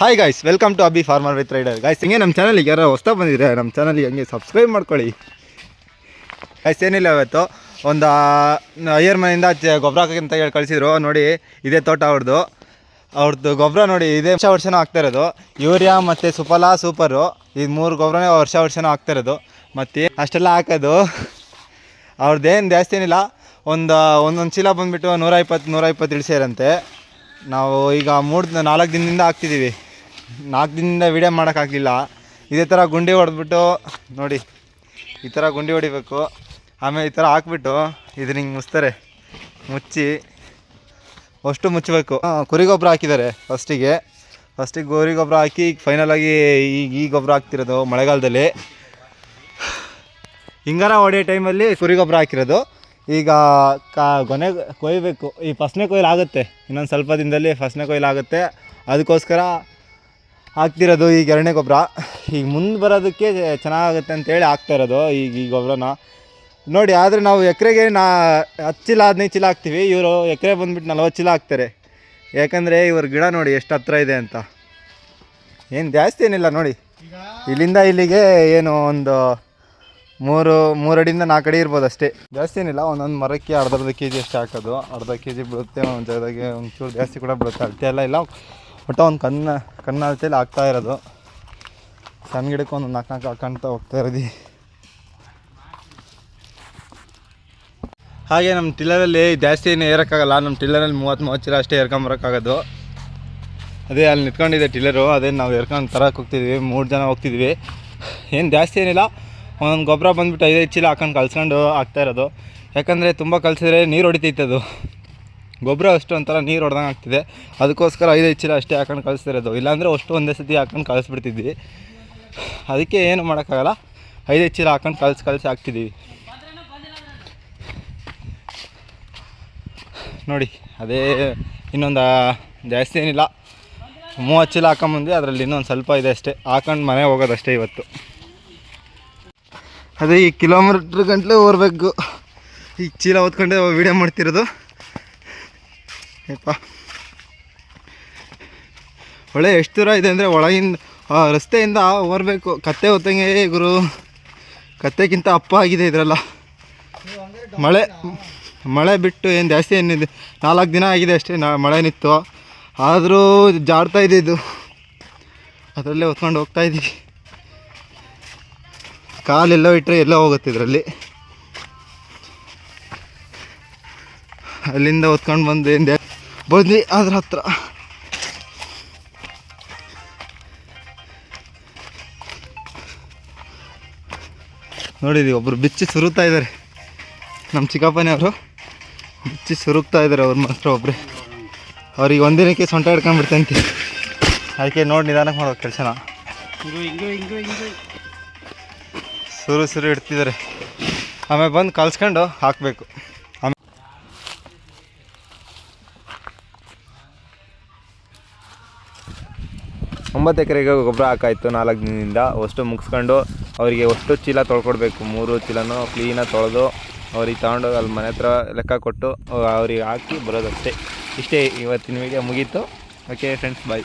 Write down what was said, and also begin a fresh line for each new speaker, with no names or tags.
Hi guys welcome to Abhi farmer with rider guys ಹಿಂಗೆ ನಮ್ಮ ಚಾನಲ್ಗೆ ಯಾರೋ ಹೊಸ್ತಾ ಬಂದಿದ್ರೆ ನಮ್ಮ ಚಾನಲ್ಗೆ ಹಂಗೆ ಸಬ್ಸ್ಕ್ರೈಬ್ ಮಾಡ್ಕೊಳ್ಳಿ. ಗಾಯ್ಸ್ ಏನಿಲ್ಲ ಇವತ್ತು. ಒಂದು ಅಯ್ಯರ್ ಮನೆಯಿಂದ ಗೊಬ್ಬರ ಹಾಕೋಕ್ಕಿಂತ ಹೇಳಿ ಕಳಿಸಿದ್ರು. ನೋಡಿ, ಇದೇ ತೋಟ ಅವ್ರದ್ದು ಅವ್ರದ್ದು ಗೊಬ್ಬರ ನೋಡಿ, ಇದೇ ವರ್ಷ ವರ್ಷನೂ ಹಾಕ್ತಾ ಇರೋದು. ಯೂರಿಯಾ ಮತ್ತು ಸುಫಲ ಸೂಪರು ಇದು ಮೂರು ಗೊಬ್ಬರನೇ ವರ್ಷ ವರ್ಷನೂ ಹಾಕ್ತಾ ಇರೋದು. ಮತ್ತು ಅಷ್ಟೆಲ್ಲ ಹಾಕೋದು. ಅವ್ರದ್ದೇನು ಜಾಸ್ತಿ ಏನಿಲ್ಲ. ಒಂದು, ಒಂದೊಂದು ಚೀಲ ಬಂದುಬಿಟ್ಟು ನೂರ ಇಪ್ಪತ್ತು ನೂರ ಇಪ್ಪತ್ತು ಇಳಿಸಿರಂತೆ. ನಾವು ಈಗ ಮೂರು, ನಾಲ್ಕು ದಿನದಿಂದ ಹಾಕ್ತಿದ್ದೀವಿ. ನಾಲ್ಕು ದಿನದಿಂದ ವೀಡಿಯೋ ಮಾಡೋಕ್ಕಾಗಲಿಲ್ಲ. ಇದೇ ಥರ ಗುಂಡಿ ಹೊಡೆದ್ಬಿಟ್ಟು, ನೋಡಿ, ಈ ಥರ ಗುಂಡಿ ಹೊಡಿಬೇಕು. ಆಮೇಲೆ ಈ ಥರ ಹಾಕ್ಬಿಟ್ಟು ಇದನ್ನ ಹಿಂಗೆ ಮುಚ್ತಾರೆ. ಮುಚ್ಚಿ ಅಷ್ಟು ಮುಚ್ಚಬೇಕು. ಕುರಿ ಗೊಬ್ಬರ ಹಾಕಿದ್ದಾರೆ ಫಸ್ಟಿಗೆ ಫಸ್ಟಿಗೆ ಗೋರಿ ಗೊಬ್ಬರ ಹಾಕಿ ಫೈನಲಾಗಿ ಈಗ ಈ ಗೊಬ್ಬರ ಹಾಕ್ತಿರೋದು ಮಳೆಗಾಲದಲ್ಲಿ. ಹಿಂಗಾರ ಹೊಡೆಯೋ ಟೈಮಲ್ಲಿ ಕುರಿ ಗೊಬ್ಬರ ಹಾಕಿರೋದು. ಈಗ ಕಾ, ಗೊನೆ ಕೊಯ್ಬೇಕು. ಈ ಫಸ್ಟ್ನೇ ಕೊಯ್ಲು ಆಗುತ್ತೆ. ಇನ್ನೊಂದು ಸ್ವಲ್ಪ ದಿನದಲ್ಲಿ ಫಸ್ಟ್ನೇ ಕೊಯ್ಲು ಆಗುತ್ತೆ. ಅದಕ್ಕೋಸ್ಕರ ಹಾಕ್ತಿರೋದು ಈಗ ಎರಡನೇ ಗೊಬ್ಬರ. ಈಗ ಮುಂದೆ ಬರೋದಕ್ಕೆ ಚೆನ್ನಾಗುತ್ತೆ ಅಂತೇಳಿ ಹಾಕ್ತಾ ಇರೋದು ಈಗ ಈ ಗೊಬ್ಬರನ. ನೋಡಿ, ಆದರೆ ನಾವು ಎಕರೆಗೆ ನಾ ಹತ್ತು ಚೀಲ ಹದಿನೈದು ಚೀಲ ಹಾಕ್ತೀವಿ. ಇವರು ಎಕರೆ ಬಂದುಬಿಟ್ಟು ನಲ್ವತ್ತು ಚೀಲ ಹಾಕ್ತಾರೆ. ಯಾಕಂದರೆ ಇವ್ರ ಗಿಡ ನೋಡಿ ಎಷ್ಟು ಹತ್ರ ಇದೆ ಅಂತ. ಏನು ಜಾಸ್ತಿ ಏನಿಲ್ಲ ನೋಡಿ. ಇಲ್ಲಿಂದ ಇಲ್ಲಿಗೆ ಏನು ಒಂದು ಮೂರು, ಮೂರಡಿಯಿಂದ ನಾಲ್ಕು ಅಡಿ ಇರ್ಬೋದು ಅಷ್ಟೇ. ಜಾಸ್ತಿ ಏನಿಲ್ಲ, ಒಂದೊಂದು ಮರಕ್ಕೆ ಅರ್ಧ ಅರ್ಧ ಕೆ ಜಿ ಅಷ್ಟು ಹಾಕೋದು. ಅರ್ಧ ಕೆ ಜಿ ಬೀಳುತ್ತೆ, ಒಂದು ಜಾಗದಾಗೆ ಒಂಚೂರು ಜಾಸ್ತಿ ಕೂಡ ಬೀಳುತ್ತೆ. ಅಳತೆ ಎಲ್ಲ ಇಲ್ಲ. ಒಟ್ಟು ಒಂದು ಕನ್ನ ಕಣ್ಣು ಹಾಕ್ತಾ ಇರೋದು. ಸಣ್ಣ ಗಿಡಕ್ಕೆ ಒಂದು ನಾಲ್ಕು ನಾಲ್ಕು ಹಾಕೊಂತ ಹೋಗ್ತಾ ಇರೋದು. ಹಾಗೆ ನಮ್ಮ ಟಿಲ್ಲರಲ್ಲಿ ಜಾಸ್ತಿ ಏನು ಏರೋಕ್ಕಾಗಲ್ಲ ನಮ್ಮ ಟಿಲ್ಲರಲ್ಲಿ ಮೂವತ್ತು ಮೂವತ್ತು ಚೀಲ ಅಷ್ಟೇ ಏರ್ಕೊಂಬರೋಕ್ಕಾಗೋದು ಅದೇ ಅಲ್ಲಿ ನಿಂತ್ಕೊಂಡಿದೆ ಟಿಲ್ಲರು, ಅದೇ ನಾವು ಏರ್ಕೊಂಡು ತರಕ್ಕೆ ಹೋಗ್ತಿದ್ವಿ, ಮೂರು ಜನ ಹೋಗ್ತಿದ್ವಿ. ಏನು ಜಾಸ್ತಿ ಏನಿಲ್ಲ, ಒಂದೊಂದು ಗೊಬ್ಬರ ಬಂದುಬಿಟ್ಟು ಐದೈದು ಚೀಲ ಹಾಕೊಂಡು ಕಲ್ಸ್ಕೊಂಡು ಹಾಕ್ತಾ ಇರೋದು. ಯಾಕಂದರೆ ತುಂಬ ಕಲಿಸಿದ್ರೆ ನೀರು ಹೊಡಿತೈತೆ ಅದು. ಗೊಬ್ಬರ ಅಷ್ಟು ಒಂಥರ ನೀರು ಹೊಡೆದಂಗೆ ಆಗ್ತಿದೆ. ಅದಕ್ಕೋಸ್ಕರ ಐದೈದು ಚೀಲ ಅಷ್ಟೇ ಹಾಕೊಂಡು ಕಳಿಸ್ತಿರೋದು. ಇಲ್ಲಾಂದರೆ ಅಷ್ಟು ಒಂದೇ ಸತಿ ಹಾಕೊಂಡು ಕಳಿಸ್ಬಿಡ್ತಿದ್ವಿ. ಅದಕ್ಕೆ ಏನು ಮಾಡೋಕ್ಕಾಗಲ್ಲ. ಐದೈದು ಚೀಲ ಹಾಕೊಂಡು ಕಳ್ಸಿ ಕಳಿಸಿ ಹಾಕ್ತಿದ್ದೀವಿ ನೋಡಿ, ಅದೇ ಇನ್ನೊಂದು, ಜಾಸ್ತಿ ಏನಿಲ್ಲ. ಮೂವತ್ತು ಚೀಲ ಹಾಕೊಂಬಂದ್ವಿ ಅದರಲ್ಲಿ ಇನ್ನೊಂದು ಸ್ವಲ್ಪ ಇದೆ ಅಷ್ಟೇ. ಹಾಕೊಂಡು ಮನೆ ಹೋಗೋದಷ್ಟೇ ಇವತ್ತು. ಅದೇ ಈ ಕಿಲೋಮೀಟ್ರ್ ಗಂಟ್ಲೆ ಓರ್ಬೇಕು. ಈ ಚೀಲ ಹೊತ್ಕೊಂಡೆ ವೀಡಿಯೋ ಮಾಡ್ತಿರೋದು. ಯಪ್ಪ ಹೊಳೆ ಎಷ್ಟು ದೂರ ಇದೆ ಅಂದರೆ ಒಳಗಿಂದ ರಸ್ತೆಯಿಂದ ಹೊರಬೇಕು ಕತ್ತೆ ಹೊತ್ತಂಗೆ ಗುರು, ಕತ್ತೆಗಿಂತ ಅಪ್ಪ ಆಗಿದೆ ಇದರಲ್ಲ. ಮಳೆ ಮಳೆ ಬಿಟ್ಟು ಏನು ಜಾಸ್ತಿ ಏನಿದೆ ನಾಲ್ಕು ದಿನ ಆಗಿದೆ ಅಷ್ಟೇ, ನಾ, ಮಳೆ ನಿತ್ತು ಆದರೂ ಜಾಡ್ತಾ ಇದೆ ಇದು. ಅದರಲ್ಲೇ ಹೊತ್ಕೊಂಡು ಹೋಗ್ತಾ ಇದ್ದೀವಿ ಕಾಲೆಲ್ಲೋ ಇಟ್ಟರೆ ಎಲ್ಲೋ ಹೋಗುತ್ತೆ ಇದರಲ್ಲಿ. ಅಲ್ಲಿಂದ ಹೊತ್ಕೊಂಡು ಬಂದು ಏನು ಬಂದ್ವಿ ಅದ್ರ ಹತ್ರ. ನೋಡಿದ್ವಿ ಒಬ್ಬರು ಬಿಚ್ಚಿ ಸುರುತ್ತಾ ಇದ್ದಾರೆ ನಮ್ಮ ಚಿಕ್ಕಪ್ಪನೇ ಅವರು ಬಿಚ್ಚಿ ಸುರುಕ್ತಾ ಇದ್ದಾರೆ ಅವ್ರ ಮಾತ್ರ ಒಬ್ಬರೇ ಅವ್ರಿಗೆ ಒಂದಿನಕ್ಕೆ ಸೊಂಟ ಹಿಡ್ಕೊಂಡ್ಬಿಡ್ತಂತೆ. ಅದಕ್ಕೆ ನೋಡಿ ನಿಧಾನಕ್ಕೆ ಮಾಡೋ ಕೆಲಸನ. ಸುರು ಸುರು ಇಡ್ತಿದ್ದಾರೆ ಆಮೇಲೆ ಬಂದು ಕಲ್ಸ್ಕೊಂಡು ಹಾಕಬೇಕು. ಒಂಬತ್ತು ಎಕರೆಗೆ ಗೊಬ್ಬರ ಹಾಕಾಯಿತು ನಾಲ್ಕು ದಿನದಿಂದ. ಅಷ್ಟು ಮುಗಿಸ್ಕೊಂಡು ಅವರಿಗೆ ಅಷ್ಟು ಚೀಲ ತೊಳ್ಕೊಡ್ಬೇಕು. ಮೂರು ಚೀಲನೂ ಕ್ಲೀನಾಗಿ ತೊಳೆದು ಅವ್ರಿಗೆ ತೊಗೊಂಡು ಅಲ್ಲಿ ಮನೆ ಹತ್ರ ಲೆಕ್ಕ ಕೊಟ್ಟು ಅವ್ರಿಗೆ ಹಾಕಿ ಬರೋದಷ್ಟೇ. ಇಷ್ಟೇ ಇವತ್ತಿನ ವೀಡಿಯೋ ಮುಗೀತು. Okay friends bye